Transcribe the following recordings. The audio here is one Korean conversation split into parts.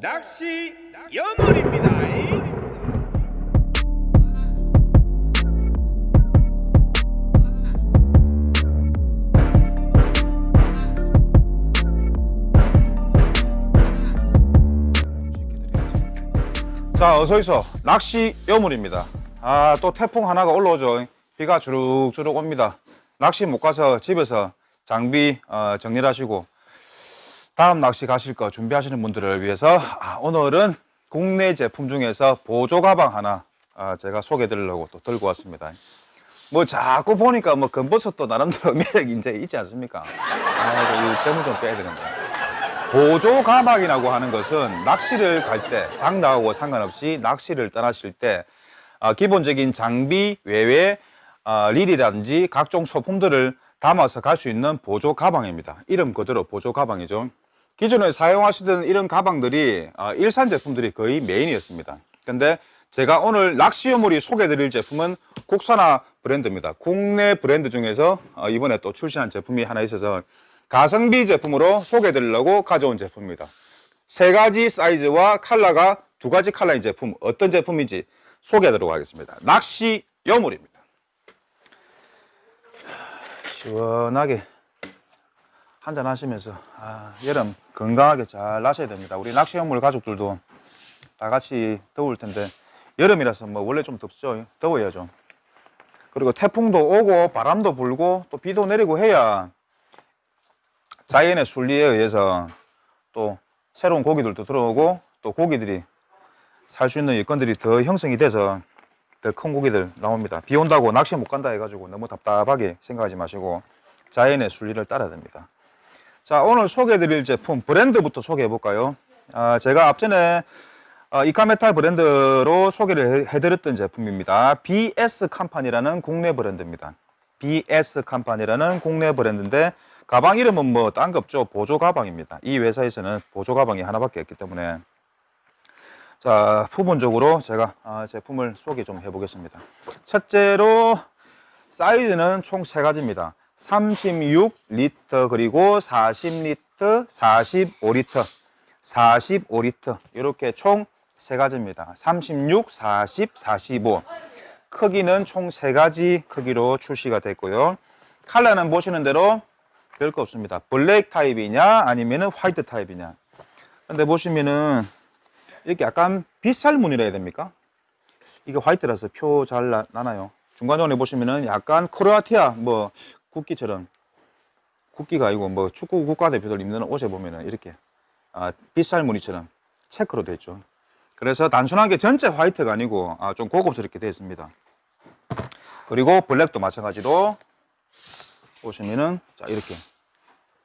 낚시 여물입니다. 자 어서 있어 낚시 여물입니다. 아 또 태풍 하나가 올라오죠. 비가 주룩주룩 옵니다. 낚시 못 가서 집에서 장비 어, 정리를 하시고 다음 낚시 가실 거 준비하시는 분들을 위해서 아, 오늘은 국내 제품 중에서 보조 가방 하나 아, 제가 소개해 드리려고 또 들고 왔습니다 뭐 자꾸 보니까 뭐 금버섯 도 나름대로 매력이 이제 있지 않습니까 아, 이 점을 좀 빼야 되는데 보조 가방이라고 하는 것은 낚시를 갈 때 장나하고 상관없이 낚시를 떠나실 때 아, 기본적인 장비 외에 아, 릴이라든지 각종 소품들을 담아서 갈 수 있는 보조 가방입니다. 이름 그대로 보조 가방이죠. 기존에 사용하시던 이런 가방들이 아, 일산 제품들이 거의 메인이었습니다. 근데 제가 오늘 낚시어물이 소개해드릴 제품은 국산화 브랜드입니다. 국내 브랜드 중에서 어, 이번에 또 출시한 제품이 하나 있어서 가성비 제품으로 소개해드리려고 가져온 제품입니다. 세 가지 사이즈와 컬러가 두 가지 컬러인 제품 어떤 제품인지 소개하도록 하겠습니다. 낚시 여물입니다. 시원하게 한잔 하시면서 아, 여름 건강하게 잘 나셔야 됩니다. 우리 낚시 여물 가족들도 다 같이 더울 텐데 여름이라서 뭐 원래 좀 덥죠. 더워야 죠 그리고 태풍도 오고 바람도 불고 또 비도 내리고 해야 자연의 순리에 의해서 또 새로운 고기들도 들어오고 또 고기들이 살 수 있는 여건들이 더 형성이 돼서 더 큰 고기들 나옵니다. 비 온다고 낚시 못 간다 해가지고 너무 답답하게 생각하지 마시고 자연의 순리를 따라야 됩니다. 자, 오늘 소개해드릴 제품 브랜드부터 소개해 볼까요? 아, 제가 앞전에 어, 이카메탈 브랜드로 소개를 해- 해드렸던 제품입니다. BS 컴퍼니라는 국내 브랜드입니다. BS 컴퍼니라는 국내 브랜드인데 가방 이름은 뭐 딴 거 없죠. 보조 가방입니다. 이 회사에서는 보조 가방이 하나밖에 없기 때문에 자 부분적으로 제가 아, 제품을 소개 좀 해보겠습니다. 첫째로 사이즈는 총 세 가지입니다. 36리터 그리고 40리터, 45리터, 45리터 이렇게 총 세 가지입니다. 36, 40, 45 크기는 총 세 가지 크기로 출시가 됐고요. 컬러는 보시는 대로 별거 없습니다. 블랙 타입이냐 아니면은 화이트 타입이냐. 근데 보시면은 이렇게 약간 빗살무늬라 해야 됩니까? 이게 화이트라서 표 잘 나나요? 중간중간에 보시면은 약간 크로아티아 뭐 국기처럼 국기가 아니고 뭐 축구 국가대표들 입는 옷에 보면은 이렇게 아, 빗살무늬처럼 체크로 되어 있죠. 그래서 단순하게 전체 화이트가 아니고 아, 좀 고급스럽게 되어 있습니다. 그리고 블랙도 마찬가지로 보시면은 자 이렇게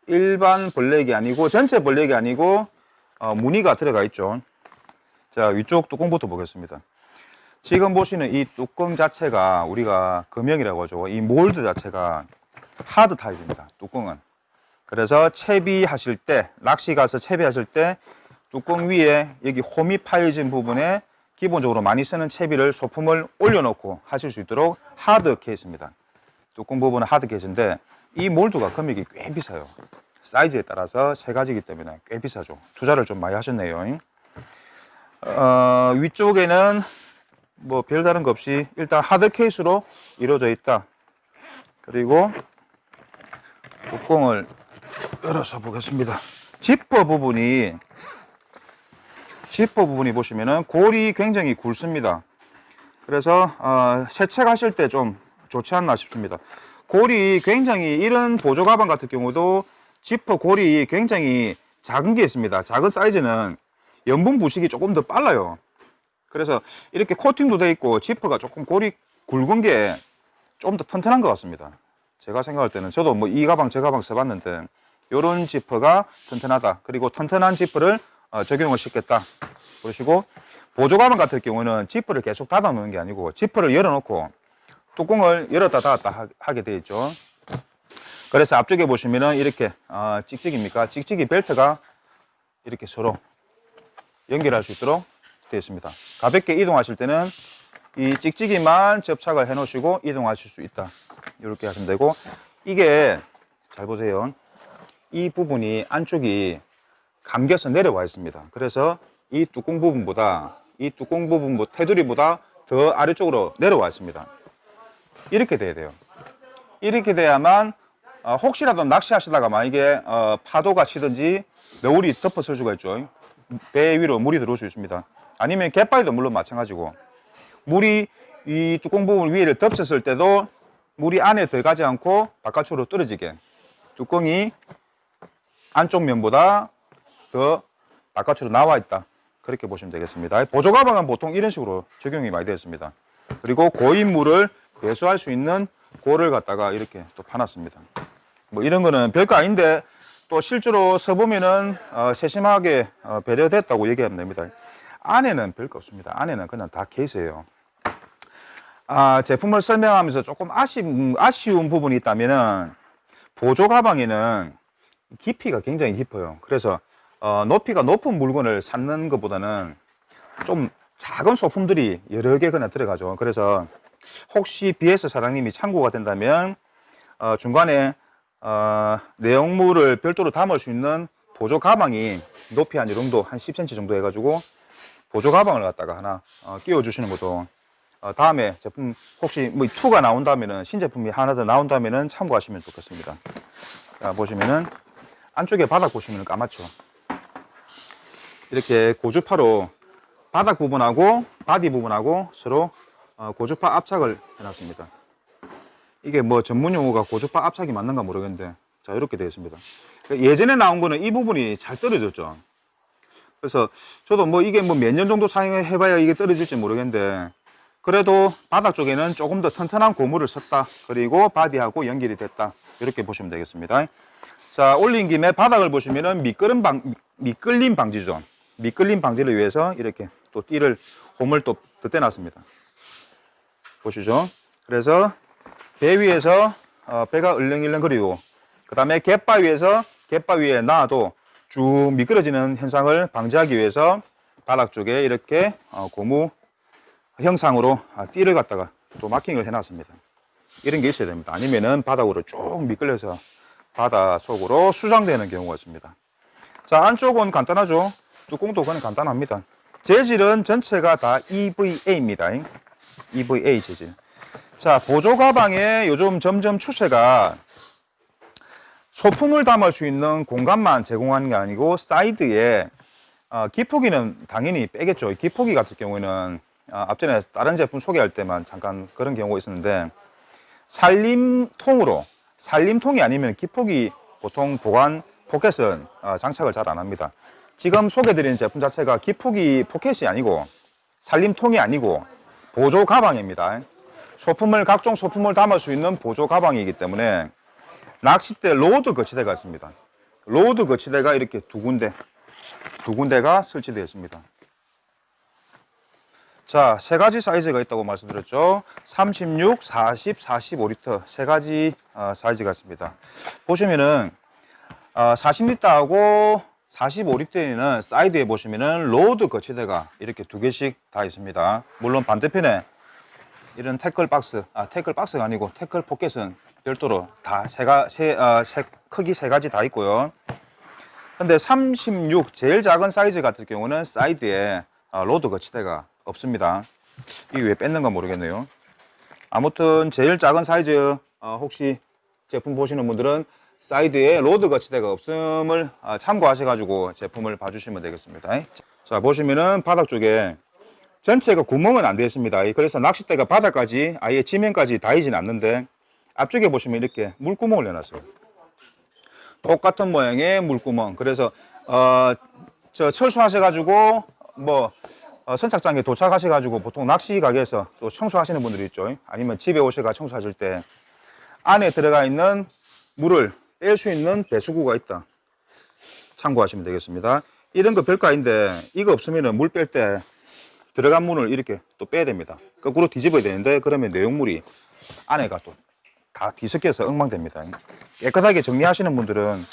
일반 블랙이 아니고 전체 블랙이 아니고 어, 무늬가 들어가 있죠. 자 위쪽 뚜껑부터 보겠습니다. 지금 보시는 이 뚜껑 자체가 우리가 금형이라고 하죠. 이 몰드 자체가 하드 타입입니다. 뚜껑은. 그래서 채비하실 때 낚시 가서 채비하실 때 뚜껑 위에 여기 홈이 파여진 부분에 기본적으로 많이 쓰는 채비를 소품을 올려놓고 하실 수 있도록 하드 케이스입니다. 뚜껑 부분은 하드 케이스인데 이 몰드가 금액이 꽤 비싸요. 사이즈에 따라서 세 가지이기 때문에 꽤 비싸죠. 투자를 좀 많이 하셨네요. 어, 위쪽에는 뭐 별다른 거 없이 일단 하드 케이스로 이루어져 있다. 그리고 뚜껑을 열어서 보겠습니다. 지퍼 부분이 지퍼 부분이 보시면은 골이 굉장히 굵습니다. 그래서 어, 세척하실 때 좀 좋지 않나 싶습니다. 골이 굉장히 이런 보조 가방 같은 경우도 지퍼 골이 굉장히 작은 게 있습니다. 작은 사이즈는 염분 부식이 조금 더 빨라요. 그래서 이렇게 코팅도 돼 있고 지퍼가 조금 골이 굵은 게 좀 더 튼튼한 것 같습니다. 제가 생각할 때는 저도 뭐 이 가방 저 가방 써봤는데 이런 지퍼가 튼튼하다. 그리고 튼튼한 지퍼를 어, 적용을 시켰다. 그러시고 보조 가방 같은 경우는 지퍼를 계속 닫아 놓는 게 아니고 지퍼를 열어 놓고 뚜껑을 열었다 닫았다 하- 하게 되어 있죠. 그래서 앞쪽에 보시면은 이렇게 어, 찍찍입니까? 찍찍이 벨트가 이렇게 서로 연결할 수 있도록 되어 있습니다. 가볍게 이동하실 때는 이 찍찍이만 접착을 해 놓으시고 이동하실 수 있다. 이렇게 하시면 되고 이게 잘 보세요. 이 부분이 안쪽이 감겨서 내려와 있습니다. 그래서 이 뚜껑 부분보다 이 뚜껑 부분 뭐 테두리보다 더 아래쪽으로 내려와 있습니다. 이렇게 돼야 돼요. 이렇게 돼야만 어, 혹시라도 낚시하시다가 만약에 어, 파도가 치든지 너울이 덮어설 수가 있죠. 배 위로 물이 들어올 수 있습니다. 아니면 갯바위도 물론 마찬가지고 물이 이 뚜껑 부분 위를 덮쳤을 때도 물이 안에 들어가지 않고 바깥으로 떨어지게 뚜껑이 안쪽 면보다 더 바깥으로 나와 있다. 그렇게 보시면 되겠습니다. 보조 가방은 보통 이런 식으로 적용이 많이 되어 있습니다. 그리고 고인 물을 배수할 수 있는 고를 갖다가 이렇게 또 파놨습니다. 뭐 이런 거는 별거 아닌데 또 실제로 써보면은 어, 세심하게 어, 배려됐다고 얘기하면 됩니다. 안에는 별거 없습니다. 안에는 그냥 다 케이스예요. 아, 제품을 설명하면서 조금 아쉬운, 아쉬운 부분이 있다면은 보조 가방에는 깊이가 굉장히 깊어요. 그래서 어, 높이가 높은 물건을 쌓는 것보다는 좀 작은 소품들이 여러 개 그냥 들어가죠. 그래서 혹시 BS 사장님이 참고가 된다면 어, 중간에 어, 내용물을 별도로 담을 수 있는 보조 가방이 높이 한 이 정도 한 10cm 정도 해가지고 보조 가방을 갖다가 하나 어, 끼워 주시는 것도 어, 다음에 제품 혹시 뭐 2가 나온다면은 신제품이 하나 더 나온다면은 참고하시면 좋겠습니다. 자, 보시면은 안쪽에 바닥 보시면 까맣죠. 이렇게 고주파로 바닥 부분하고 바디 부분하고 서로 어, 고주파 압착을 해놨습니다. 이게 뭐 전문 용어가 고주파 압착이 맞는가 모르겠는데 자 이렇게 되어 있습니다. 예전에 나온 거는 이 부분이 잘 떨어졌죠. 그래서 저도 뭐 이게 뭐 몇 년 정도 사용해 봐야 이게 떨어질지 모르겠는데 그래도 바닥 쪽에는 조금 더 튼튼한 고무를 썼다. 그리고 바디하고 연결이 됐다. 이렇게 보시면 되겠습니다. 자 올린 김에 바닥을 보시면은 미끄럼 방 미끌림 방지죠. 미끌림 방지를 위해서 이렇게 또 띠를 홈을 또 덧대 놨습니다. 보시죠. 그래서 배 위에서 어, 배가 을렁일렁 거리고 그 다음에 갯바 위에서 갯바 위에 놔도 쭉 미끄러지는 현상을 방지하기 위해서 바닥 쪽에 이렇게 어, 고무 형상으로 아, 띠를 갖다가 또 마킹을 해놨습니다. 이런 게 있어야 됩니다. 아니면은 바닥으로 쭉 미끌려서 바다 속으로 수장되는 경우가 있습니다. 자, 안쪽은 간단하죠. 뚜껑도 그냥 간단합니다. 재질은 전체가 다 EVA입니다. EVA 재질. 자, 보조 가방에 요즘 점점 추세가 소품을 담을 수 있는 공간만 제공하는 게 아니고 사이드에 어, 기포기는 당연히 빼겠죠. 기포기 같은 경우에는 어, 앞전에 다른 제품 소개할 때만 잠깐 그런 경우가 있었는데 살림통으로 살림통이 아니면 기포기 보통 보관 포켓은 어, 장착을 잘 안 합니다. 지금 소개드리는 제품 자체가 기포기 포켓이 아니고 살림통이 아니고 보조 가방입니다. 소품을 각종 소품을 담을 수 있는 보조 가방이기 때문에 낚싯대 로드 거치대가 있습니다. 로드 거치대가 이렇게 두 군데 두 군데가 설치되어 있습니다. 자, 세 가지 사이즈가 있다고 말씀드렸죠. 36, 40, 45리터 세 가지 어, 사이즈가 있습니다. 보시면은 어, 40리터하고 45리터에는 사이드에 보시면은 로드 거치대가 이렇게 두 개씩 다 있습니다. 물론 반대편에 이런 태클 박스, 아 태클 박스가 아니고 태클 포켓은 별도로 다 세가 세, 어, 세 크기 세 가지 다 있고요. 근데 36 제일 작은 사이즈 같은 경우는 사이드에 어, 로드 거치대가 없습니다. 이게 왜 뺐는가 모르겠네요. 아무튼 제일 작은 사이즈 어, 혹시 제품 보시는 분들은 사이드에 로드 거치대가 없음을 어, 참고하셔 가지고 제품을 봐주시면 되겠습니다. 자 보시면은 바닥 쪽에 전체가 구멍은 안 되어 있습니다. 그래서 낚싯대가 바닥까지 아예 지면까지 닿이진 않는데 앞쪽에 보시면 이렇게 물구멍을 내놨어요. 똑같은 모양의 물구멍. 그래서 어, 저 철수하셔 가지고 뭐 어, 선착장에 도착하셔가지고 보통 낚시 가게에서 또 청소하시는 분들이 있죠. 아니면 집에 오셔가 청소하실 때 안에 들어가 있는 물을 뺄 수 있는 배수구가 있다. 참고하시면 되겠습니다. 이런 거 별거 아닌데 이거 없으면 물 뺄 때 들어간 물을 이렇게 또 빼야 됩니다. 거꾸로 뒤집어야 되는데 그러면 내용물이 안에가 또 다 뒤섞여서 엉망됩니다. 깨끗하게 정리하시는 분들은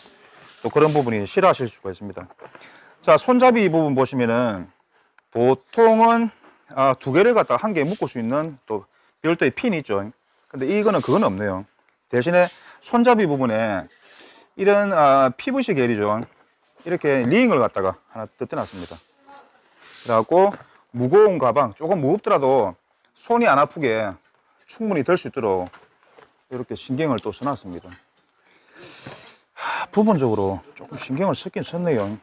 또 그런 부분이 싫어하실 수가 있습니다. 자, 손잡이 이 부분 보시면은 보통은 아, 두 개를 갖다가 한 개에 묶을 수 있는 또 별도의 핀이 있죠. 근데 이거는 그건 없네요. 대신에 손잡이 부분에 이런 아, PVC 계리죠. 이렇게 링을 갖다가 하나 뜯어놨습니다. 그래갖고 무거운 가방 조금 무겁더라도 손이 안 아프게 충분히 들 수 있도록 이렇게 신경을 또 써놨습니다. 하, 부분적으로 조금 신경을 쓰긴 썼네요.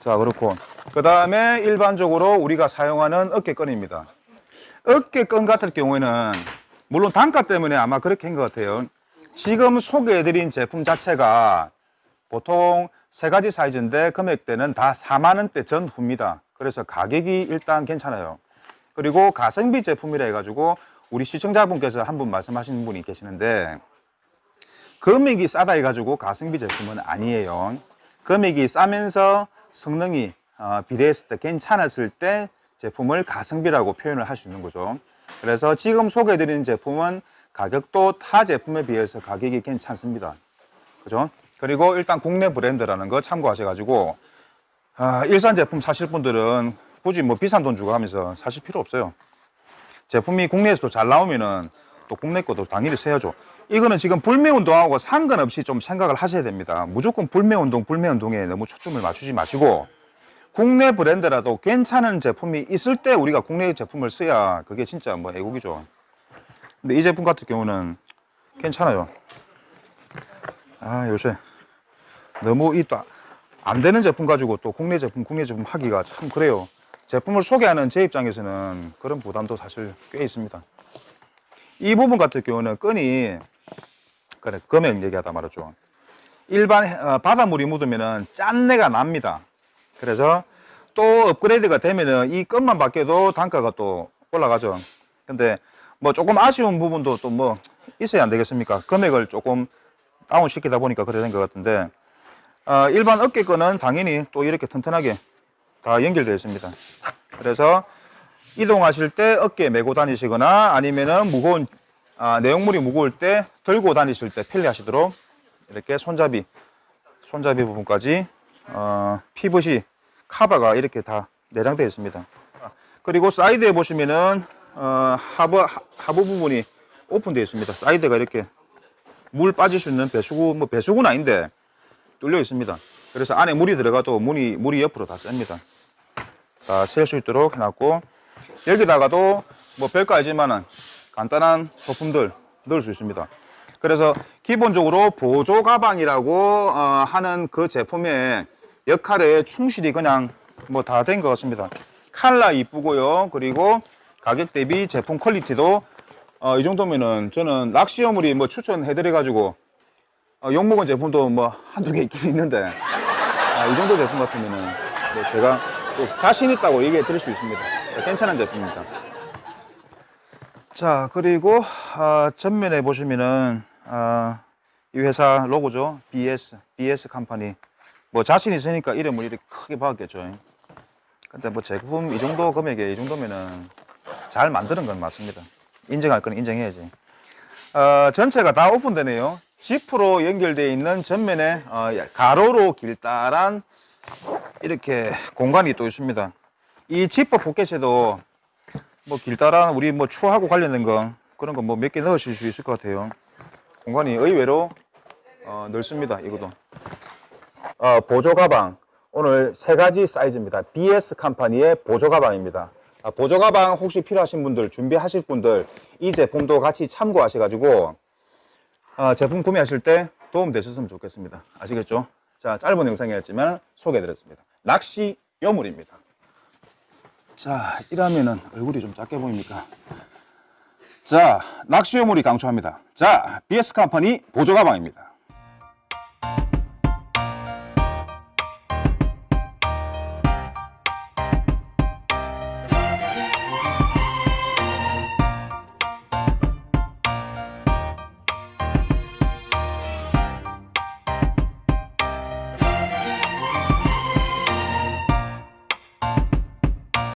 자 그렇고 그 다음에 일반적으로 우리가 사용하는 어깨끈입니다. 어깨끈 같은 경우에는 물론 단가 때문에 아마 그렇게 한 것 같아요. 지금 소개해드린 제품 자체가 보통 세 가지 사이즈인데 금액대는 다 4만 원대 전후입니다. 그래서 가격이 일단 괜찮아요. 그리고 가성비 제품이라 해가지고 우리 시청자분께서 한 분 말씀하시는 분이 계시는데 금액이 싸다 해가지고 가성비 제품은 아니에요. 금액이 싸면서 성능이 어, 비례했을 때 괜찮았을 때 제품을 가성비라고 표현을 할 수 있는 거죠. 그래서 지금 소개해드리는 제품은 가격도 타 제품에 비해서 가격이 괜찮습니다. 그죠? 그리고 일단 국내 브랜드라는 거 참고하셔가지고 아, 일산 제품 사실 분들은 굳이 뭐 비싼 돈 주고 하면서 사실 필요 없어요. 제품이 국내에서도 잘 나오면은 또 국내 것도 당연히 써야죠. 이거는 지금 불매 운동하고 상관없이 좀 생각을 하셔야 됩니다. 무조건 불매 운동, 불매 운동에 너무 초점을 맞추지 마시고 국내 브랜드라도 괜찮은 제품이 있을 때 우리가 국내 제품을 써야 그게 진짜 뭐 애국이죠. 근데 이 제품 같은 경우는 괜찮아요. 아, 요새 너무 이또안 되는 제품 가지고 또 국내 제품, 국내 제품 하기가 참 그래요. 제품을 소개하는 제 입장에서는 그런 부담도 사실 꽤 있습니다. 이 부분 같은 경우는 끈이 그래 금액 얘기하다 말았죠. 일반 어, 바닷물이 묻으면은 짠내가 납니다. 그래서 또 업그레이드가 되면은 이 끈만 바뀌어도 단가가 또 올라가죠. 근데 뭐 조금 아쉬운 부분도 또 뭐 있어야 안 되겠습니까? 금액을 조금 다운 시키다 보니까 그래 된 것 같은데 어, 일반 어깨끈은 당연히 또 이렇게 튼튼하게 다 연결되어 있습니다. 그래서 이동하실 때 어깨에 메고 다니시거나 아니면은 무거운 아, 내용물이 무거울 때 들고 다니실 때 편리하시도록 이렇게 손잡이 손잡이 부분까지 어, 피벗이 카바가 이렇게 다 내장되어 있습니다. 그리고 사이드에 보시면은 어, 하부 하- 하부 부분이 오픈되어 있습니다. 사이드가 이렇게 물 빠질 수 있는 배수구 뭐 배수구는 아닌데 뚫려 있습니다. 그래서 안에 물이 들어가도 문이 물이 옆으로 다 셉니다. 다셀 수 있도록 해놨고 여기다가도 뭐 별거 아니지만은 간단한 소품들 넣을 수 있습니다. 그래서 기본적으로 보조 가방이라고 어, 하는 그 제품의 역할에 충실히 그냥 뭐 다 된 것 같습니다. 칼라 이쁘고요. 그리고 가격 대비 제품 퀄리티도 어, 이 정도면은 저는 락시어물이 뭐 추천해 드려 가지고 어, 욕먹은 제품도 뭐 한두 개 있긴 있는데 아, 이 정도 제품 같으면은 뭐 제가 또 자신 있다고 얘기해 드릴 수 있습니다. 네, 괜찮은 제품입니다. 자 그리고 아, 전면에 보시면은 아, 이 회사 로고죠 BS BS 컴퍼니 뭐 자신 있으니까 이름을 이렇게 크게 박았겠죠. 근데 뭐 제품 이 정도 금액에 이 정도면은 잘 만드는 건 맞습니다. 인정할 건 인정해야지. 어, 전체가 다 오픈되네요. 지프로 연결되어 있는 전면에 어, 가로로 길다란 이렇게 공간이 또 있습니다. 이 지퍼 포켓에도 뭐 길다란 우리 뭐 추하고 관련된 거 그런 거 뭐 몇 개 넣으실 수 있을 것 같아요. 공간이 의외로 어, 넓습니다. 이것도 어, 보조 가방 오늘 세 가지 사이즈입니다. BS 컴퍼니의 보조 가방입니다. 아, 보조 가방 혹시 필요하신 분들 준비하실 분들 이 제품도 같이 참고하셔 가지고 어, 제품 구매하실 때 도움 되셨으면 좋겠습니다. 아시겠죠? 자 짧은 영상이었지만 소개해드렸습니다. 낚시 요물입니다. 자, 이러면은 얼굴이 좀 작게 보입니까? 자, 낚시 요물이 강추합니다. 자, BS 컴퍼니 보조 가방입니다.